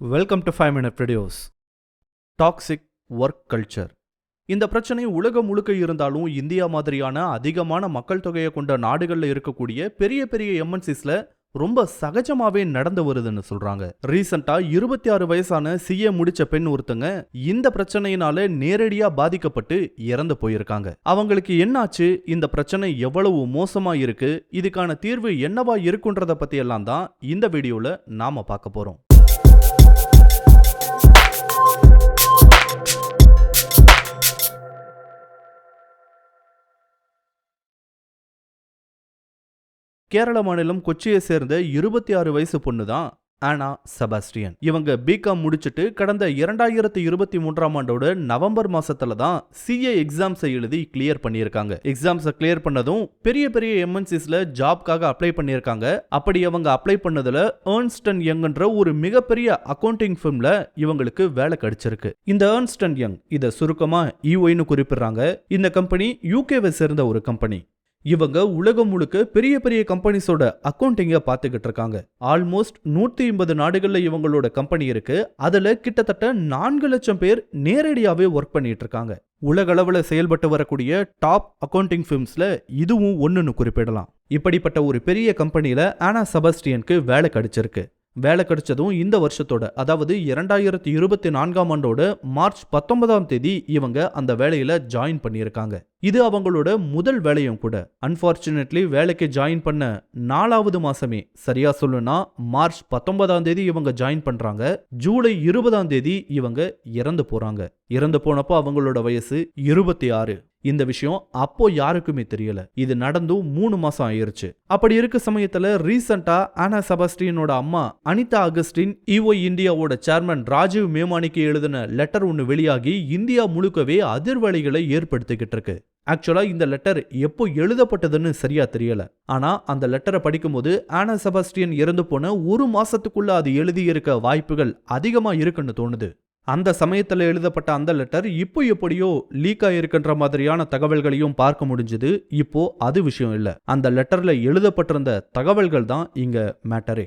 Welcome to five minute videos toxic work culture இந்த பிரச்சனை உலகம் முழுக்க இருந்தாலும் இந்தியா மாதிரியான அதிகமான மக்கள் தொகையை கொண்ட நாடுகளில் இருக்கக்கூடிய பெரிய பெரிய எம்என்சிஸ்ல ரொம்ப சகஜமாவே நடந்து வருதுன்னு சொல்றாங்க. ரீசெண்டா இருபத்தி ஆறு வயசான சிஏ முடிச்ச பெண் ஒருத்தங்க இந்த பிரச்சனையினால நேரடியா பாதிக்கப்பட்டு இறந்து போயிருக்காங்க. அவங்களுக்கு என்னாச்சு? இந்த பிரச்சனை எவ்வளவு மோசமா இருக்கு? இதுக்கான தீர்வு என்னவா இருக்குன்றத பத்தி எல்லாம் தான் இந்த வீடியோல நாம பார்க்க போறோம். கேரள மாநிலம் கொச்சியை சேர்ந்த இருபத்தி ஆறு வயசு பொண்ணு தான் ஆனா செபாஸ்டியன். இவங்க பிகாம் முடிச்சுட்டு கடந்த இரண்டாயிரத்தி இருபத்தி மூன்றாம் ஆண்டோட நவம்பர் மாசத்துல தான் சிஏ எக்ஸாம்ஸை எழுதி கிளியர் பண்ணியிருக்காங்க. எக்ஸாம்ஸை கிளியர் பண்ணதும் பெரிய பெரிய எம்என்சிஸ்ல ஜாப்காக அப்ளை பண்ணியிருக்காங்க. அப்படி அவங்க அப்ளை பண்ணதுல ஏர்ன்ஸ்டன் யங்ன்ற ஒரு மிகப்பெரிய அக்கவுண்டிங் ஃபிர்ம்ல இவங்களுக்கு வேலை கிடைச்சிருக்கு. இந்த ஏர்ன்ஸ்டன் யங் இதை சுருக்கமா இஒய்னு குறிப்பிடுறாங்க. இந்த கம்பெனி யூகேவை சேர்ந்த ஒரு கம்பெனி இவங்க உலகம் முழுக்க பெரிய பெரிய கம்பெனிஸோட அக்கௌண்டிங்க பார்த்துக்கிட்டு இருக்காங்க. ஆல்மோஸ்ட் நூத்தி ஐம்பது நாடுகள்ல இவங்களோட கம்பெனி இருக்கு. அதுல கிட்டத்தட்ட நான்கு லட்சம் பேர் நேரடியாவே ஒர்க் பண்ணிட்டு இருக்காங்க. உலக செயல்பட்டு வரக்கூடிய டாப் அக்கவுண்டிங் ஃபிர்ம்ஸ்ல இதுவும் ஒன்றுன்னு குறிப்பிடலாம். இப்படிப்பட்ட ஒரு பெரிய கம்பெனில ஆனா சபஸ்டியனுக்கு வேலை கிடைச்சிருக்கு. வேலை கிடைச்சதும் இந்த வருஷத்தோட அதாவது இரண்டாயிரத்தி இருபத்தி நான்காம் ஆண்டோட மார்ச் பத்தொன்பதாம் தேதி இவங்க அந்த வேலையில ஜாயின் பண்ணியிருக்காங்க. இது அவங்களோட முதல் வேலையும் கூட. அன்பார்ச்சுனேட்லி வேலைக்கு ஜாயின் பண்ண நாலாவது மாசமே சரியா சொல்லுனா மார்ச் பத்தொன்பதாம் தேதி இவங்க ஜாயின் பண்றாங்க. ஜூலை இருபதாம் தேதி இவங்க இறந்து போறாங்க. இறந்து போனப்போ அவங்களோட வயசு இருபத்தி ஆறு. இந்த விஷயம் அப்போ யாருக்குமே தெரியல. இது நடந்தும் மூணு மாசம் ஆயிருச்சு. அப்படி இருக்க சமயத்துல ரீசெண்டா ஆனா செபாஸ்டியனோட அம்மா அனிதா அகஸ்டின் இஓ இந்தியாவோட சேர்மன் ராஜீவ் மேமானிக்கு எழுதின லெட்டர் ஒன்று வெளியாகி இந்தியா முழுக்கவே அதிர்வலைகளை ஏற்படுத்திக்கிட்டு இருக்கு. ஆக்சுவலா இந்த லெட்டர் எப்போ எழுதப்பட்டதுன்னு சரியா தெரியல. ஆனா அந்த லெட்டரை படிக்கும்போது ஆனா செபாஸ்டியன் இறந்து போன ஒரு மாசத்துக்குள்ள அது எழுதியிருக்க வாய்ப்புகள் அதிகமா இருக்குன்னு தோணுது. அந்த சமயத்துல எழுதப்பட்ட அந்த லெட்டர் இப்போ எப்படியோ லீக் ஆயிருக்கின்ற மாதிரியான தகவல்களையும் பார்க்க முடிஞ்சது. இப்போ அது விஷயம் இல்ல. அந்த லெட்டர்ல எழுதப்பட்டிருந்த தகவல்கள் தான் இங்க மேட்டரே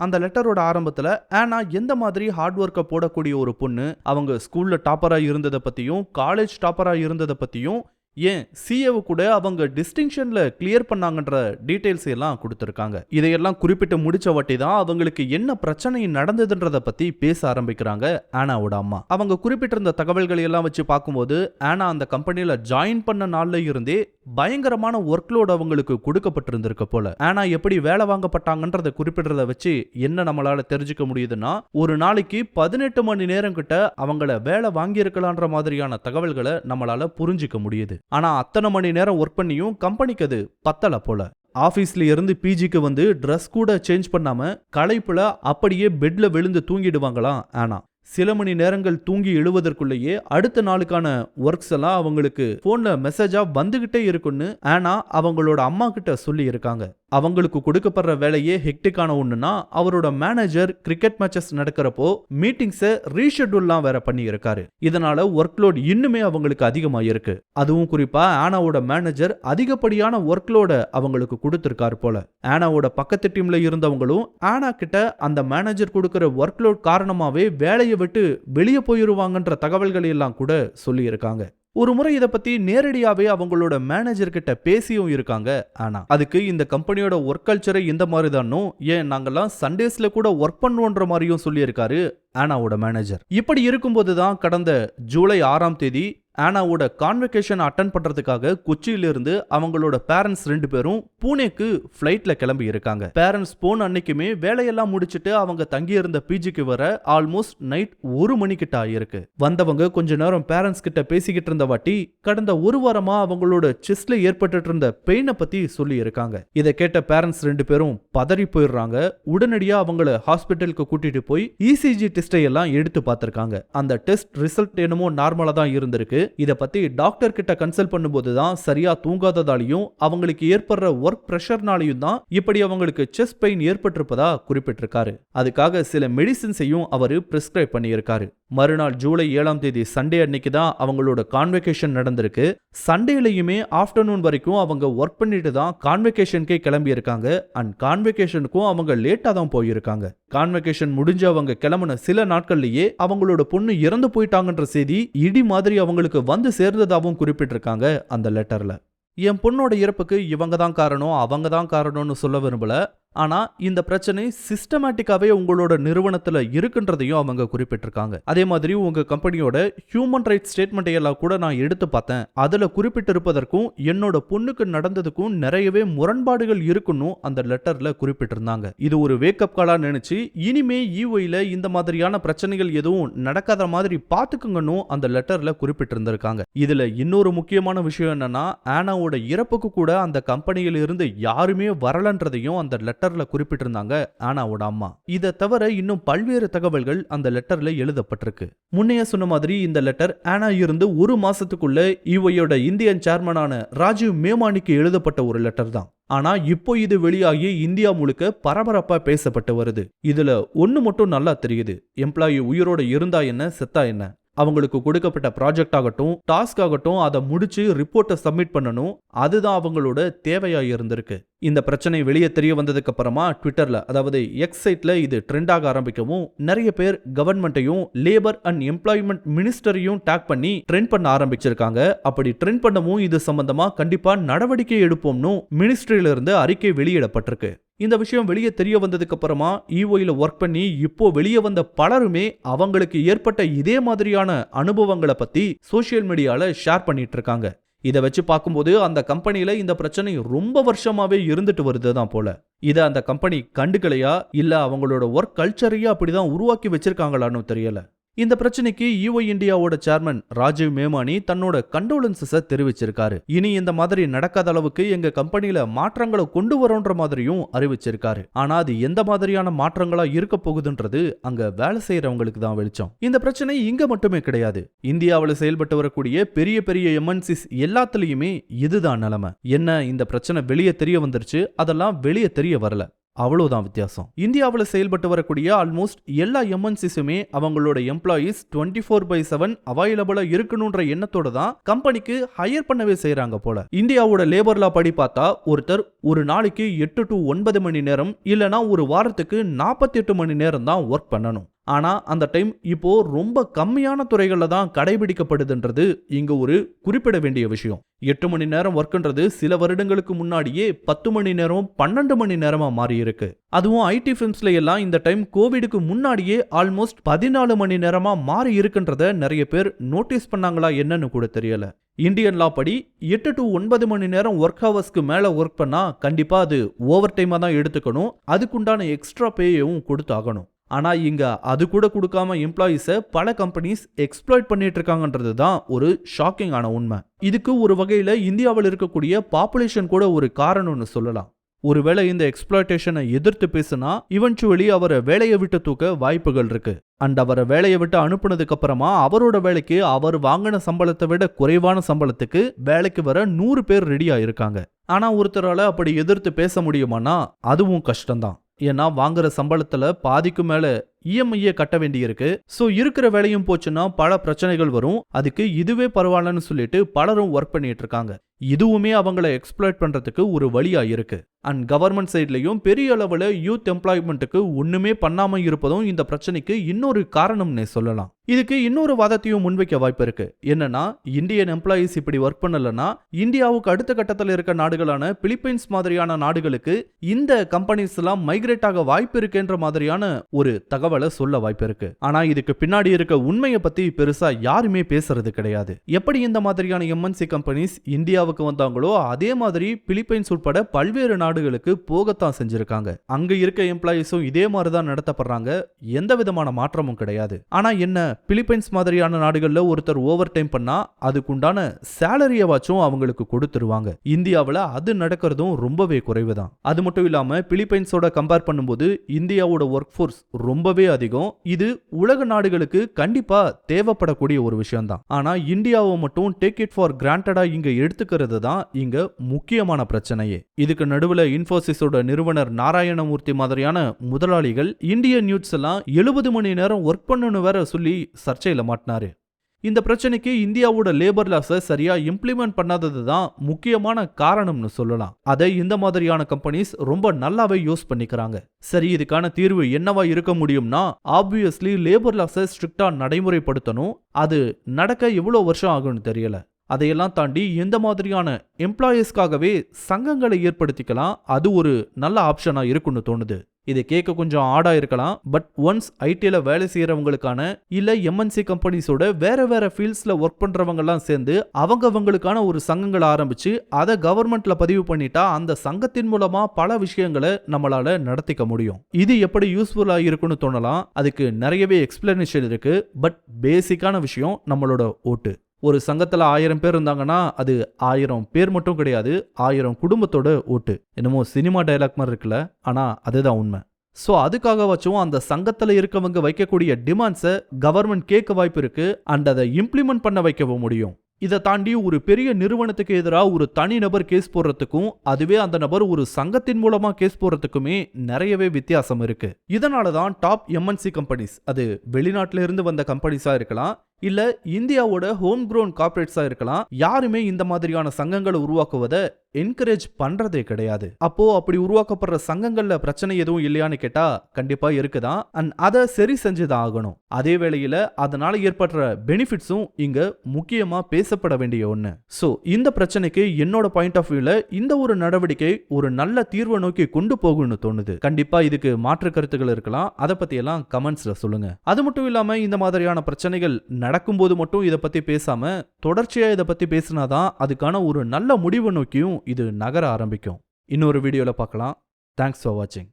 அந்த லெட்டரோட ஆரம்பத்துல ஆனா எந்த மாதிரி ஹார்ட் ஒர்க்கை போடக்கூடிய ஒரு பொண்ணு அவங்க ஸ்கூல்ல டாப்பரா இருந்ததை பத்தியும் காலேஜ் டாப்பரா இருந்ததை பத்தியும் ஏன் சிஏவு கூட அவங்க டிஸ்டிங்ஷன்ல கிளியர் பண்ணாங்கன்ற டீடைல்ஸ் எல்லாம் கொடுத்துருக்காங்க. இதையெல்லாம் குறிப்பிட்டு முடிச்ச வாட்டி தான் அவங்களுக்கு என்ன பிரச்சனை நடந்ததுன்றத பத்தி பேச ஆரம்பிக்கிறாங்க ஆனாவோட அம்மா. அவங்க குறிப்பிட்டிருந்த தகவல்களை எல்லாம் வச்சு பார்க்கும்போது ஆனா அந்த கம்பெனியில் ஜாயின் பண்ண நாள்ல இருந்தே பயங்கரமான ஒர்க்லோடு அவங்களுக்கு கொடுக்கப்பட்டிருந்திருக்க போல. ஆனா எப்படி வேலை வாங்கப்பட்டாங்கன்றத குறிப்பிடுறத வச்சு என்ன நம்மளால தெரிஞ்சுக்க முடியுதுன்னா ஒரு நாளைக்கு பதினெட்டு மணி நேரம் கிட்ட அவங்கள வேலை வாங்கியிருக்கலான்ற மாதிரியான தகவல்களை நம்மளால புரிஞ்சுக்க முடியுது. ஆனா அத்தனை மணி நேரம் ஒர்க் பண்ணியும் கம்பெனிக்கு அது பத்தல போல. ஆஃபீஸ்ல இருந்து பிஜிக்கு வந்து ட்ரெஸ் கூட சேஞ்ச் பண்ணாம களைப்புல அப்படியே பெட்ல விழுந்து தூங்கிடுவாங்களாம் ஆனா. சில மணி நேரங்கள் தூங்கி எழுவதற்குள்ளேயே அடுத்த நாளுக்கான ஒர்க்ஸ் எல்லாம் அவங்களுக்கு போன்ல மெசேஜா வந்துகிட்டே இருக்குன்னு ஆனா அவங்களோட அம்மா கிட்ட சொல்லி இருக்காங்க. அவங்களுக்கு கொடுக்கப்படுற வேலையே ஹெக்டிக்கான ஒண்ணுனா அவரோட மேனேஜர் கிரிக்கெட் மேட்சஸ் நடக்கிறப்போ மீட்டிங்ஸை ரீஷெட்யூல்லாம் வேற பண்ணி இருக்காரு. இதனால ஒர்க் லோட் இன்னுமே அவங்களுக்கு அதிகமாயிருக்கு அதுவும் குறிப்பா ஆனாவோட மேனேஜர் அதிகப்படியான ஒர்க் லோட அவங்களுக்கு கொடுத்துருக்காரு போல. ஆனாவோட பக்கத்து டீம்ல இருந்தவங்களும் ஆனா கிட்ட அந்த மேனேஜர் கொடுக்கிற ஒர்க் லோட் காரணமாவே வேலையை விட்டு வெளியே போயிருவாங்கன்ற தகவல்களை எல்லாம் கூட சொல்லி இருக்காங்க ஒரு முறை இதை பத்தி நேரடியாவே அவங்களோட மேனேஜர் கிட்ட பேசியும் இருக்காங்க. ஆனா அதுக்கு இந்த கம்பெனியோட ஒர்க் கல்ச்சரை இந்த மாதிரி தானும் ஏன் நாங்கெல்லாம் சண்டேஸ்ல கூட ஒர்க் பண்ணுவோன்ற மாதிரியும் சொல்லியிருக்காரு ஆனாவோட மேனேஜர் இப்படி இருக்கும்போது தான் கடந்த ஜூலை ஆறாம் தேதி ஆனாவோட கான்வெகேஷன் அட்டன் பண்றதுக்காக கொச்சியிலிருந்து அவங்களோட பேரண்ட்ஸ் ரெண்டு பேரும் பூனேக்கு ஃப்ளைட்ல கிளம்பி இருக்காங்க. பேரண்ட்ஸ் போன அன்னைக்குமே வேலையெல்லாம் முடிச்சுட்டு அவங்க தங்கியிருந்த பிஜிக்கு வர ஆல்மோஸ்ட் நைட் ஒரு மணி கிட்ட ஆயிருக்கு. வந்தவங்க கொஞ்ச நேரம் பேரண்ட்ஸ் கிட்ட பேசிக்கிட்டு இருந்த வாட்டி கடந்த ஒரு வாரமா அவங்களோட செஸ்ட்ல ஏற்பட்டு இருந்த பெயினை பத்தி சொல்லி இருக்காங்க. இதை கேட்ட பேரண்ட்ஸ் ரெண்டு பேரும் பதறி போயிடுறாங்க. உடனடியா அவங்கள ஹாஸ்பிட்டலுக்கு கூட்டிட்டு போய் இசிஜி டெஸ்டை எல்லாம் எடுத்து பார்த்திருக்காங்க. அந்த டெஸ்ட் ரிசல்ட் என்னமோ நார்மலா தான் இருந்திருக்கு. இதை பத்தி டாக்டர் கிட்ட கன்சல்ட் பண்ணும்போது தான் சரியா தூங்காததாலையும் அவங்களுக்கு ஏற்படுற ஒர்க் ப்ரெஷர்னாலையும் தான் இப்படி அவங்களுக்கு செஸ்ட் பெயின் ஏற்பட்டிருப்பதா குறிப்பிட்டிருக்காரு. அதுக்காக சில மெடிசின்ஸையும் அவரு பிரிஸ்கிரைப் பண்ணியிருக்காரு. மறுநாள் ஜூலை ஏழாம் தேதி சண்டே அன்னைக்கு தான் அவங்களோட கான்வெகேஷன் நடந்திருக்கு. சண்டேலையுமே ஆஃப்டர்நூன் வரைக்கும் அவங்க ஒர்க் பண்ணிட்டு தான் கான்வெகேஷனுக்கே கிளம்பி இருக்காங்க அண்ட் கான்வெகேஷனுக்கும் அவங்க லேட்டா தான் போயிருக்காங்க. கான்வெகேஷன் முடிஞ்சு அவங்க கிளம்புன சில நாட்கள்லயே அவங்களோட பொண்ணு இறந்து போயிட்டாங்கன்ற செய்தி இடி மாதிரி அவங்களுக்கு வந்து சேர்ந்ததாகவும் குறிப்பிட்டிருக்காங்க அந்த லெட்டர்ல என் பொண்ணோட இறப்புக்கு இவங்க தான் காரணம் அவங்க தான் காரணம்னு சொல்ல விரும்பல. ஆனா இந்த பிரச்சனை சிஸ்டமேட்டிக்காவே உங்களோட நிறுவனத்துல இருக்குன்றதையும் அவங்க குறிப்பிட்டிருக்காங்க. அதே மாதிரி உங்க கம்பெனியோட ஹியூமன் ரைட் ஸ்டேட்மெண்ட் எல்லாம் கூட நான் எடுத்து பார்த்தேன். அதுல குறிப்பிட்டிருப்பதற்கும் என்னோட பொண்ணுக்கு நடந்ததுக்கும் நிறையவே முரண்பாடுகள் இருக்குன்னு அந்த லெட்டர்ல குறிப்பிட்டிருந்தாங்க. இது ஒரு வேக்கப் காலா நினைச்சு இனிமே ஈஒயில இந்த மாதிரியான பிரச்சனைகள் எதுவும் நடக்காத மாதிரி பாத்துக்குங்கன்னு அந்த லெட்டர்ல குறிப்பிட்டிருந்திருக்காங்க. இதுல இன்னொரு முக்கியமான விஷயம் என்னன்னா ஆனாவோட இறப்புக்கு கூட அந்த கம்பெனியில இருந்து யாருமே வரலன்றதையும் அந்த லெட்டர்ல குறிப்பிட்டிருந்தாங்க ஆனாவோட அம்மா. இதை தவிர இன்னும் பல்வேறு தகவல்கள் அந்த லெட்டர்ல எழுதப்பட்டிருக்கு. முன்னைய சொன்ன மாதிரி இந்த லெட்டர் ஆனா இருந்து ஒரு மாசத்துக்குள்ள இவையோட இந்தியன் சேர்மனான ராஜீவ் மேமானிக்கு எழுதப்பட்ட ஒரு லெட்டர் தான். ஆனா இப்போ இது வெளியாகி இந்தியா முழுக்க பரபரப்பா பேசப்பட்டு வருது. இதுல ஒண்ணு மட்டும் நல்லா தெரியுது. எம்ப்ளாயி உயிரோட இருந்தா என்ன செத்தா என்ன? அவங்களுக்கு கொடுக்கப்பட்ட ப்ராஜெக்ட் ஆகட்டும் டாஸ்க் ஆகட்டும் அதை முடிச்சு ரிப்போர்ட்டை சப்மிட் பண்ணணும். அதுதான் அவங்களோட தேவையா இருந்திருக்கு. இந்த பிரச்சனை வெளியே தெரிய வந்ததுக்கு அப்புறமா ட்விட்டர்ல அதாவது எக்ஸ் சைட்ல இது ட்ரெண்டாக ஆரம்பிக்கவும் நிறைய பேர் கவர்மெண்ட்டையும் லேபர் அண்ட் எம்ப்ளாய்மெண்ட் மினிஸ்டரையும் டேக் பண்ணி ட்ரெண்ட் பண்ண ஆரம்பிச்சிருக்காங்க. அப்படி ட்ரெண்ட் பண்ணவும் இது சம்பந்தமா கண்டிப்பா நடவடிக்கை எடுப்போம்னு மினிஸ்ட்ரியிலிருந்து அறிக்கை வெளியிடப்பட்டிருக்கு. இந்த விஷயம் வெளியே தெரிய வந்ததுக்கு அப்புறமா இஓயில் ஒர்க் பண்ணி இப்போ வெளியே வந்த பலருமே அவங்களுக்கு ஏற்பட்ட இதே மாதிரியான அனுபவங்களை பத்தி சோஷியல் மீடியால ஷேர் பண்ணிட்டு இருக்காங்க. இதை வச்சு பார்க்கும்போது அந்த கம்பெனியில இந்த பிரச்சனை ரொம்ப வருஷமாவே இருந்துட்டு வருது தான் போல. இதை அந்த கம்பெனி கண்டுக்கலையா? இல்ல அவங்களோட ஒர்க் கல்ச்சரையே அப்படிதான் உருவாக்கி வச்சிருக்காங்களான்னு தெரியல. இந்த பிரச்சனைக்கு யூஐ இந்தியாவோட சேர்மன் ராஜீவ் மேமானி தன்னோட கண்டோலன்சஸ தெரிவிச்சிருக்காரு. இனி இந்த மாதிரி நடக்காத அளவுக்கு எங்க கம்பெனில மாற்றங்களை கொண்டு வரோன்ற மாதிரியும் அறிவிச்சிருக்காரு. ஆனா அது எந்த மாதிரியான மாற்றங்களா இருக்க போகுதுன்றது அங்க வேலை செய்யறவங்களுக்கு தான் வெளிச்சம். இந்த பிரச்சனை இங்க மட்டுமே கிடையாது. இந்தியாவில் செயல்பட்டு வரக்கூடிய பெரிய பெரிய எம்என்சிஸ் எல்லாத்துலயுமே இதுதான் நிலைமை. என்ன இந்த பிரச்சனை வெளியே தெரிய வந்துருச்சு? அதெல்லாம் வெளியே தெரிய வரல. அவ்வளோதான் வித்தியாசம். இந்தியாவில் செயல்பட்டு வரக்கூடிய ஆல்மோஸ்ட் எல்லா எம்என்சிஸுமே அவங்களோட employees twenty four by seven அவைலபிளா இருக்கணுன்ற எண்ணத்தோட தான் கம்பெனிக்கு ஹையர் பண்ணவே செய்யறாங்க போல. இந்தியாவோட லேபர் லா படி பார்த்தா ஒருத்தர் ஒரு நாளைக்கு எட்டு டு ஒன்பது மணி நேரம் இல்லனா ஒரு வாரத்துக்கு நாற்பத்தி எட்டு மணி நேரம் தான் ஒர்க் பண்ணணும். ஆனால் அந்த டைம் இப்போ ரொம்ப கம்மியான துறைகளில் தான் கடைபிடிக்கப்படுதுன்றது இங்கே ஒரு குறிப்பிட வேண்டிய விஷயம். எட்டு மணி நேரம் ஒர்க்குன்றது சில வருடங்களுக்கு முன்னாடியே பத்து மணி நேரம் பன்னெண்டு மணி நேரமாக மாறி இருக்கு அதுவும் ஐடி ஃபிலிம்ஸ்ல எல்லாம் இந்த டைம் கோவிடுக்கு முன்னாடியே ஆல்மோஸ்ட் பதினாலு மணி நேரமா மாறி இருக்குன்றத நிறைய பேர் நோட்டீஸ் பண்ணாங்களா என்னன்னு கூட தெரியல. இந்தியன் லா படி எட்டு டு ஒன்பது மணி நேரம் ஒர்க் ஹவர்ஸ்க்கு மேலே ஒர்க் பண்ணால் கண்டிப்பாக அது ஓவர் டைமாக தான் எடுத்துக்கணும். அதுக்குண்டான எக்ஸ்ட்ரா பேயவும் கொடுத்தாகணும். ஆனா இங்க அது கூட கொடுக்காம எம்ப்ளாயீஸை பல கம்பெனிஸ் எக்ஸ்ப்ளாய்ட் பண்ணிட்டு இருக்காங்கன்றது தான் ஒரு ஷாக்கிங் ஆன உண்மை. இதுக்கு ஒரு வகையில இந்தியாவில் இருக்கக்கூடிய பாப்புலேஷன் கூட ஒரு காரணம்னு சொல்லலாம். ஒருவேளை இந்த எக்ஸ்ப்ளாய்டேஷனை எதிர்த்து பேசுனா இவென்ச்சுவலி அவரை வேலையை விட்டு தூக்க வாய்ப்புகள் இருக்கு. அண்ட் அவரை வேலையை விட்டு அனுப்புனதுக்கு அப்புறமா அவரோட வேலைக்கு அவர் வாங்கின சம்பளத்தை விட குறைவான சம்பளத்துக்கு வேலைக்கு வர நூறு பேர் ரெடியா இருக்காங்க ஆனா ஒருத்தரால அப்படி எதிர்த்து பேச முடியுமானா அதுவும் கஷ்டம்தான். ஏன்னா வாங்குற சம்பளத்துல பாதிக்கு மேல இஎம்ஐயை கட்ட வேண்டியிருக்கு. ஸோ இருக்கிற வேலையும் போச்சுன்னா பல பிரச்சனைகள் வரும். அதுக்கு இதுவே பரவாயில்லன்னு சொல்லிட்டு பலரும் ஒர்க் பண்ணிட்டு இருக்காங்க. இதுவுமே அவங்கள எக்ஸ்ப்ளாய்ட் பண்றதுக்கு ஒரு வழியா இருக்கு. அண்ட் கவர்மெண்ட் சைட்லேயும் பெரிய அளவுல யூத் எம்ப்ளாய்மெண்ட்டுக்கு ஒன்றுமே பண்ணாமல் இருப்பதும் இந்த பிரச்சனைக்கு இன்னொரு காரணம்னே சொல்லலாம். இதுக்கு இன்னொரு வாதத்தையும் முன்வைக்க வாய்ப்பு இருக்கு. என்னன்னா இந்தியன் எம்ப்ளாயீஸ் இப்படி ஒர்க் பண்ணலன்னா இந்தியாவுக்கு அடுத்த கட்டத்தில் இருக்க நாடுகளான பிலிப்பைன்ஸ் மாதிரியான நாடுகளுக்கு இந்த கம்பெனிஸ் எல்லாம் மைக்ரேட் ஆக வாய்ப்பு இருக்குன்ற மாதிரியான ஒரு தகவலை சொல்ல வாய்ப்பு இருக்கு. ஆனா இதுக்கு பின்னாடி இருக்க உண்மையை பத்தி பெருசா யாருமே பேசுறது கிடையாது. எப்படி இந்த மாதிரியான எம்என்சி கம்பெனிஸ் இந்தியாவுக்கு வந்தாங்களோ அதே மாதிரி பிலிப்பைன்ஸ் உட்பட பல்வேறு நாடுகளுக்கு போகத்தான் செஞ்சிருக்காங்க. அங்க இருக்க எம்ப்ளாயீஸும் இதே மாதிரி தான் நடத்தப்படுறாங்க. எந்த விதமான மாற்றமும் கிடையாது. ஆனா என்ன பிலிப்பைன்ஸ் மாதிரியான நாடுகள்ல ஒருத்தர் ஓவர் டைம் பண்ணா அதுக்குண்டான சேலரியவாச்சும் அவங்களுக்கு கொடுத்துருவாங்க. இந்தியாவில் அது நடக்கிறதும் ரொம்பவே குறைவு தான் அது மட்டும் இல்லாம பிலிப்பைன்ஸோட கம்பேர் பண்ணும்போது இந்தியாவோட ஒர்க் ஃபோர்ஸ் ரொம்பவே அதிகம். இது உலக நாடுகளுக்கு கண்டிப்பா தேவைப்படக்கூடிய ஒரு விஷயம்தான். ஆனா இந்தியாவை மட்டும் டேக் இட் ஃபார் கிராண்டடா இங்க எடுத்துக்கிறது தான் இங்க முக்கியமான பிரச்சனையே. இதுக்கு நடுவுல இன்ஃபோசிஸோட நிறுவனர் நாராயணமூர்த்தி மாதிரியான முதலாளிகள் இந்திய நியூஸ் எல்லாம் எழுபது மணி நேரம் ஒர்க் பண்ணணும் வேற சொல்லி சர்ச்சையில மாட்டினாரு. இந்த பிரச்சனைக்கு இந்தியாவோட லேபர் லாஸை சரியா இம்ப்ளிமெண்ட் பண்ணாதது தான் முக்கியமான காரணம்னு சொல்லலாம். அதை இந்த மாதிரியான கம்பெனிஸ் ரொம்ப நல்லாவே யூஸ் பண்ணிக்கிறாங்க. சரி இதுக்கான தீர்வு என்னவா இருக்க முடியும்னா ஆப்வியஸ்லி லேபர் லாஸை ஸ்ட்ரிக்டா நடைமுறைப்படுத்தணும். அது நடக்க எவ்வளோ வருஷம் ஆகும்னு தெரியல. அதையெல்லாம் தாண்டி எந்த மாதிரியான எம்ப்ளாயீஸ்க்காகவே சங்கங்களை ஏற்படுத்திக்கலாம் அது ஒரு நல்ல ஆப்ஷனா இருக்குன்னு தோணுது. இதை கேட்க கொஞ்சம் ஆடா இருக்கலாம் பட் ஒன்ஸ் ஐடில வேலை செய்யறவங்களுக்கான இல்ல எம்என்சி கம்பெனிஸோட வேற வேற ஃபீல்ட்ஸ்ல ஒர்க் பண்றவங்கெல்லாம் சேர்ந்து அவங்கவங்களுக்கான ஒரு சங்கங்களை ஆரம்பிச்சு அதை கவர்மெண்ட்ல பதிவு பண்ணிட்டா அந்த சங்கத்தின் மூலமா பல விஷயங்களை நம்மளால நடத்திக்க முடியும். இது எப்படி யூஸ்ஃபுல்லாக இருக்குன்னு தோணலாம் அதுக்கு நிறையவே எக்ஸ்பிளனேஷன் இருக்கு பட் பேசிக்கான விஷயம் நம்மளோட ஓட்டு. ஒரு சங்கத்துல ஆயிரம் பேர் இருந்தாங்கன்னா அது ஆயிரம் பேர் மட்டும் கிடையாது ஆயிரம் குடும்பத்தோட ஓட்டு. என்னமோ சினிமா டைலாக் மாதிரி இருக்குல்ல? ஆனா அதுதான் உண்மை. ஸோ அதுக்காகவாச்சும் அந்த சங்கத்தில் இருக்கவங்க வைக்கக்கூடிய டிமாண்ட்ஸை கவர்மெண்ட் கேட்க வாய்ப்பு இருக்கு அண்ட் அதை இம்ப்ளிமெண்ட் பண்ண வைக்கவும் முடியும். இதை தாண்டி ஒரு பெரிய நிறுவனத்துக்கு எதிராக ஒரு தனி நபர் கேஸ் போடுறதுக்கும் அதுவே அந்த நபர் ஒரு சங்கத்தின் மூலமா கேஸ் போடுறதுக்குமே நிறையவே வித்தியாசம் இருக்கு. இதனால தான் டாப் எம்என்சி கம்பெனிஸ் அது வெளிநாட்டில இருந்து வந்த கம்பெனிஸா இருக்கலாம் இல்ல இந்தியாவோட ஹோம் க்ரோன் கார்பரேட்ஸா இருக்கலாம். யாருமே இந்த மாதிரியான சங்கங்களை உருவாக்குவதை என்கரேஜ் பண்றதே கிடையாது. அப்போ அப்படி உருவாக்கப்படுற சங்கங்கள்ல பிரச்சனை எதுவும் இல்லையான்னு கேட்டா கண்டிப்பா இருக்குதான். அண்ட் அதை சரி செஞ்சுதான் ஆகணும். அதே வேளையில அதனால ஏற்படுற பெனிஃபிட்ஸும் இங்க முக்கியமா பேசப்பட வேண்டிய ஒண்ணு. சோ இந்த பிரச்சனைக்கு என்னோட பாயிண்ட் ஆஃப் வியூல இந்த ஒரு நடவடிக்கை ஒரு நல்ல தீர்வை நோக்கி கொண்டு போகும்னு தோணுது. கண்டிப்பா இதுக்கு மாற்று கருத்துக்கள் இருக்கலாம். அதை பத்தி எல்லாம் கமெண்ட்ஸ்ல சொல்லுங்க. அது மட்டும் இல்லாம இந்த மாதிரியான பிரச்சனைகள் நடக்கும்போது மட்டும் இதை பற்றி பேசாமல் தொடர்ச்சியாக இதை பத்தி பேசினாதான் அதுக்கான ஒரு நல்ல முடிவை நோக்கியும் இது நகர ஆரம்பிக்கும். இன்னொரு வீடியோவில் பார்க்கலாம். தேங்க்ஸ் ஃபார் வாட்சிங்